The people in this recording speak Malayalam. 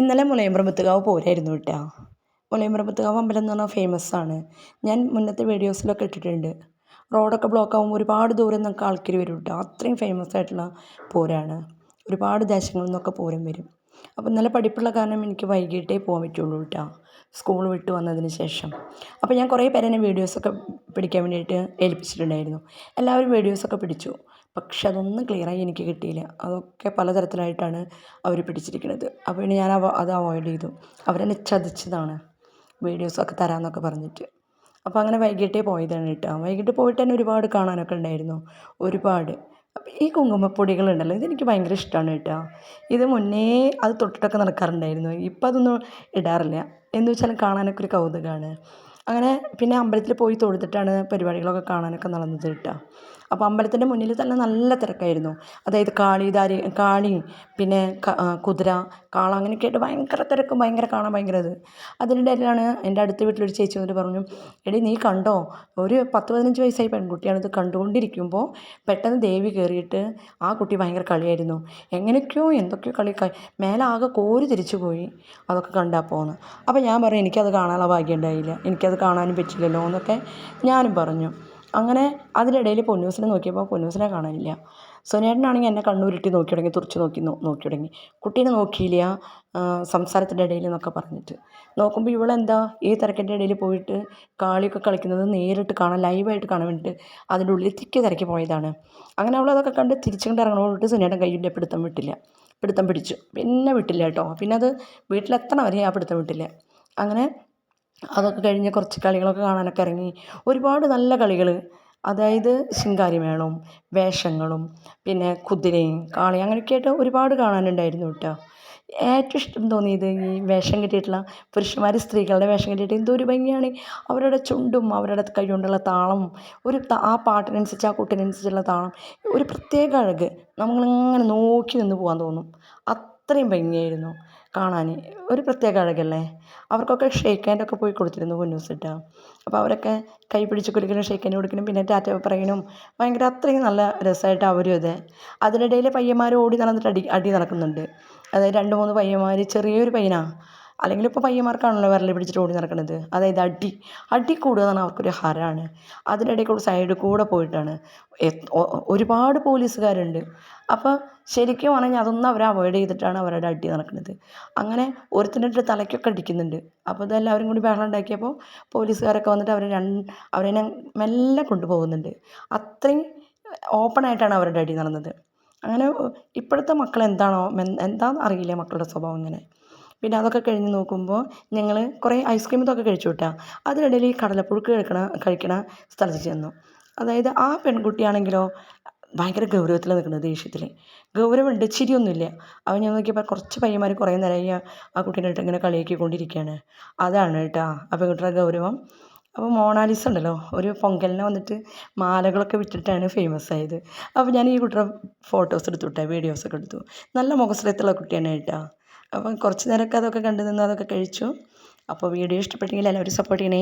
ഇന്നലെ മുളയമ്പ്രമ്പത്തുകാവ് പോരായിരുന്നു കേട്ടോ. മുളയമ്പ്രമ്പത്തുകാവ് അമ്പലം എന്ന് പറഞ്ഞാൽ ഫേമസ് ആണ്. ഞാൻ മുന്നത്തെ വീഡിയോസിലൊക്കെ ഇട്ടിട്ടുണ്ട്. റോഡൊക്കെ ബ്ലോക്ക് ആകുമ്പോൾ ഒരുപാട് ദൂരം നിന്നൊക്കെ ആൾക്കാർ വരും കേട്ടോ. അത്രയും ഫേമസ് ആയിട്ടുള്ള പൂരമാണ് ഒരുപാട് ദേശങ്ങളിൽ നിന്നൊക്കെ പൂരം വരും. അപ്പോൾ നല്ല പഠിപ്പുള്ള കാരണം എനിക്ക് വൈകിട്ടേ പോകാൻ പറ്റുള്ളൂ കേട്ടോ സ്കൂൾ വിട്ട് വന്നതിന് ശേഷം. അപ്പോൾ ഞാൻ കുറേ പേരെ വീഡിയോസൊക്കെ പിടിക്കാൻ വേണ്ടിയിട്ട് ഏൽപ്പിച്ചിട്ടുണ്ടായിരുന്നു. എല്ലാവരും വീഡിയോസൊക്കെ പിടിച്ചു. പക്ഷെ അതൊന്നും ക്ലിയറായി എനിക്ക് കിട്ടിയില്ല. അതൊക്കെ പലതരത്തിലായിട്ടാണ് അവർ പിടിച്ചിരിക്കുന്നത് അപ്പോൾ പിന്നെ ഞാൻ അത് അവോയ്ഡ് ചെയ്തു. അവരെന്നെ ചതിച്ചതാണ് വീഡിയോസൊക്കെ തരാമെന്നൊക്കെ പറഞ്ഞിട്ട്. അപ്പോൾ അങ്ങനെ വൈകിട്ടേ പോയതാണ് കേട്ടോ വൈകിട്ട് പോയിട്ട് തന്നെ ഒരുപാട് കാണാനൊക്കെ ഉണ്ടായിരുന്നു. ഒരുപാട്. ഈ കുങ്കുമപ്പൊടികളുണ്ടല്ലോ ഇതെനിക്ക് ഭയങ്കര ഇഷ്ടമാണ് കേട്ടോ. ഇത് മുന്നേ അത് തൊട്ടിട്ടൊക്കെ നടക്കാറുണ്ടായിരുന്നു. ഇപ്പം അതൊന്നും ഇടാറില്ല. എന്ന് വെച്ചാൽ കാണാനൊക്കെ ഒരു കൗതുകമാണ് അങ്ങനെ പിന്നെ അമ്പലത്തിൽ പോയി തൊഴുതിട്ടാണ് പരിപാടികളൊക്കെ കാണാനൊക്കെ നടന്നത് കേട്ടോ. അപ്പോൾ അമ്പലത്തിന്റെ മുന്നിൽ തന്നെ നല്ല തിരക്കായിരുന്നു. അതായത് കാളിധാരി കാളി പിന്നെ കുതിര കാള അങ്ങനെയൊക്കെ ആയിട്ട് ഭയങ്കര തിരക്കും ഭയങ്കര കാണാൻ ഭയങ്കര ഇത്. അതിനിടയിലാണ് എന്റെ അടുത്ത വീട്ടിലൊരു ചേച്ചി വന്നിട്ട് പറഞ്ഞു എടി നീ കണ്ടോ? ഒരു പത്ത് പതിനഞ്ച് വയസ്സായി പെൺകുട്ടിയാണ് ഇത് കണ്ടുകൊണ്ടിരിക്കുമ്പോൾ പെട്ടെന്ന് ദേവി കയറിയിട്ട് ആ കുട്ടി ഭയങ്കര കളിയായിരുന്നു. എങ്ങനെയൊക്കെയോ എന്തൊക്കെയോ കളി മേലാകെ കോരി തിരിച്ചു പോയി അതൊക്കെ കണ്ടാൽ പോകുന്നു അപ്പോൾ ഞാൻ പറയും എനിക്കത് കാണാനുള്ള ഭാഗ്യം ഉണ്ടായില്ല. എനിക്കത് കാണാനും പറ്റില്ലല്ലോ എന്നൊക്കെ ഞാനും പറഞ്ഞു. അങ്ങനെ അതിനിടയിൽ പൊന്നൂസിനെ നോക്കിയപ്പോൾ പൊന്നൂസിനെ കാണാനില്ല. സുനേട്ടനാണെങ്കിൽ എന്നെ കണ്ണൂരിട്ടി നോക്കി തുടങ്ങി തുറച്ച് നോക്കി നോക്കി തുടങ്ങി കുട്ടീനെ നോക്കിയില്ല സംസാരത്തിന്റെ ഇടയിൽ എന്നൊക്കെ പറഞ്ഞിട്ട്. നോക്കുമ്പോൾ ഇവളെന്താ ഈ തിരക്കിന്റെ ഇടയിൽ പോയിട്ട് കാളിയൊക്കെ കളിക്കുന്നത് നേരിട്ട് കാണാൻ ലൈവായിട്ട് കാണാൻ വേണ്ടിയിട്ട് അതിന്റെ ഉള്ളിൽ തിക്കി തിരക്കി പോയതാണ്. അങ്ങനെ അവൾ അതൊക്കെ കണ്ട് തിരിച്ചുകൊണ്ട് ഇറങ്ങണോട്ട് സുനേട്ടൻ കയ്യിന്റെ പിടുത്തം വിട്ടില്ല. പിടുത്തം പിടിച്ചു. പിന്നെ വിട്ടില്ല കേട്ടോ. പിന്നെ അത് വീട്ടിലെത്തണം വരെ ആ പിടുത്തം വിട്ടില്ല. അങ്ങനെ അതൊക്കെ കഴിഞ്ഞ് കുറച്ച് കളികളൊക്കെ കാണാനൊക്കെ ഇറങ്ങി. ഒരുപാട് നല്ല കളികൾ അതായത് ശിങ്കാരിമേളവും വേഷങ്ങളും പിന്നെ കുതിരയും കാളയും അങ്ങനെയൊക്കെയായിട്ട് ഒരുപാട് കാണാനുണ്ടായിരുന്നു കേട്ടോ. ഏറ്റവും ഇഷ്ടം തോന്നിയത് ഈ വേഷം കെട്ടിയിട്ടുള്ള പുരുഷന്മാർ സ്ത്രീകളുടെ വേഷം കെട്ടിയിട്ട് എന്തൊരു ഭംഗിയാണ്. അവരുടെ ചുണ്ടും അവരുടെ കൈ കൊണ്ടുള്ള താളവും ഒരു ആ പാട്ടിനനുസരിച്ച് ആ കൂട്ടിനനുസരിച്ചുള്ള താളം ഒരു പ്രത്യേക അഴക്. നമ്മളിങ്ങനെ നോക്കി നിന്ന് പോകാൻ തോന്നും. അത്രയും ഭംഗിയായിരുന്നു. കാണാൻ ഒരു പ്രത്യേക അഴകല്ലേ? അവർക്കൊക്കെ ഷേക്ക് ഹാൻഡൊക്കെ പോയി കൊടുത്തിരുന്നു പൊന്നൂസിട്ട അപ്പോൾ അവരൊക്കെ കൈ പിടിച്ച് കൊടുക്കണം ഷേക്ക് ഹാൻഡ് കൊടുക്കലും പിന്നെ ടാറ്റ പറയലും ഭയങ്കര അത്രയും നല്ല രസമായിട്ട് അവരും അതെ അതിനിടയിൽ പയ്യന്മാർ ഓടി നടന്നിട്ട് അടി അടി നടക്കുന്നുണ്ട്. അതായത് രണ്ട് മൂന്ന് പയ്യന്മാർ ചെറിയൊരു പയ്യനാണ് അല്ലെങ്കിൽ ഇപ്പോൾ പയ്യന്മാർക്കാണല്ലോ വിരൽ പിടിച്ചിട്ട് ഓടി നടക്കുന്നത് അതായത് അടി. അടി കൂടുക എന്ന് അവർക്കൊരു ഹരമാണ് അതിനിടയിൽ കൂടെ സൈഡിൽ കൂടെ പോയിട്ടാണ്. ഒരുപാട് പോലീസുകാരുണ്ട്. അപ്പോൾ ശരിക്കും പറഞ്ഞാൽ അതൊന്നും അവർ അവോയ്ഡ് ചെയ്തിട്ടാണ് അവരുടെ അടി നടക്കുന്നത് അങ്ങനെ ഒരുത്തിന്റെ തലയ്ക്കൊക്കെ അടിക്കുന്നുണ്ട്. അപ്പോൾ ഇതെല്ലാവരും കൂടി ബഹളം ഉണ്ടാക്കിയപ്പോൾ പോലീസുകാരൊക്കെ വന്നിട്ട് അവരെ രണ്ട് അവരെ മെല്ലെ കൊണ്ടുപോകുന്നുണ്ട്. അത്രയും ഓപ്പണായിട്ടാണ് അവരുടെ അടി നടന്നത്. അങ്ങനെ ഇപ്പോഴത്തെ മക്കൾ എന്താണോ എന്താണെന്ന് അറിയില്ല മക്കളുടെ സ്വഭാവം ഇങ്ങനെ? പിന്നെ അതൊക്കെ കഴിഞ്ഞ് നോക്കുമ്പോൾ ഞങ്ങൾ കുറേ ഐസ്ക്രീം ഇതൊക്കെ കഴിച്ചു കേട്ടോ അതിനിടയിൽ ഈ കടലപ്പുഴുക്ക് കഴിക്കണ കഴിക്കണ സ്ഥലത്ത് ചെന്നു. അതായത് ആ പെൺകുട്ടിയാണെങ്കിലോ ഭയങ്കര ഗൗരവത്തിൽ നിൽക്കുന്നത് ദേഷ്യത്തിൽ ഗൗരവമുണ്ട് ചിരിയൊന്നുമില്ല. അവൻ ഞാൻ നോക്കിയപ്പോൾ കുറച്ച് പയ്യന്മാർ കുറേ നേരമായി ആ കുട്ടീനെ ഇട്ട് ഇങ്ങനെ കളിയാക്കിക്കൊണ്ടിരിക്കുകയാണ് അതാണ് കേട്ടോ ആ പെൺകുട്ടിയുടെ ഗൗരവം. അപ്പോൾ മോണാലിസ ഉണ്ടല്ലോ ഒരു പൊങ്കലിനെ വന്നിട്ട് മാലകളൊക്കെ വിട്ടിട്ടാണ് ഫേമസ് ആയത്. അപ്പോൾ ഞാൻ ഈ കുട്ടിയുടെ ഫോട്ടോസ് എടുത്തു വിട്ടേ വീഡിയോസൊക്കെ എടുത്തു. നല്ല മുഖശ്രീയത്തുള്ള കുട്ടിയാണ് കേട്ടോ. അപ്പം കുറച്ച് നേരമൊക്കെ അതൊക്കെ കണ്ടു നിന്ന് അതൊക്കെ കഴിച്ചു. അപ്പോൾ വീഡിയോ ഇഷ്ടപ്പെട്ടെങ്കിൽ എല്ലാവരും സപ്പോർട്ട് ചെയ്യണേ.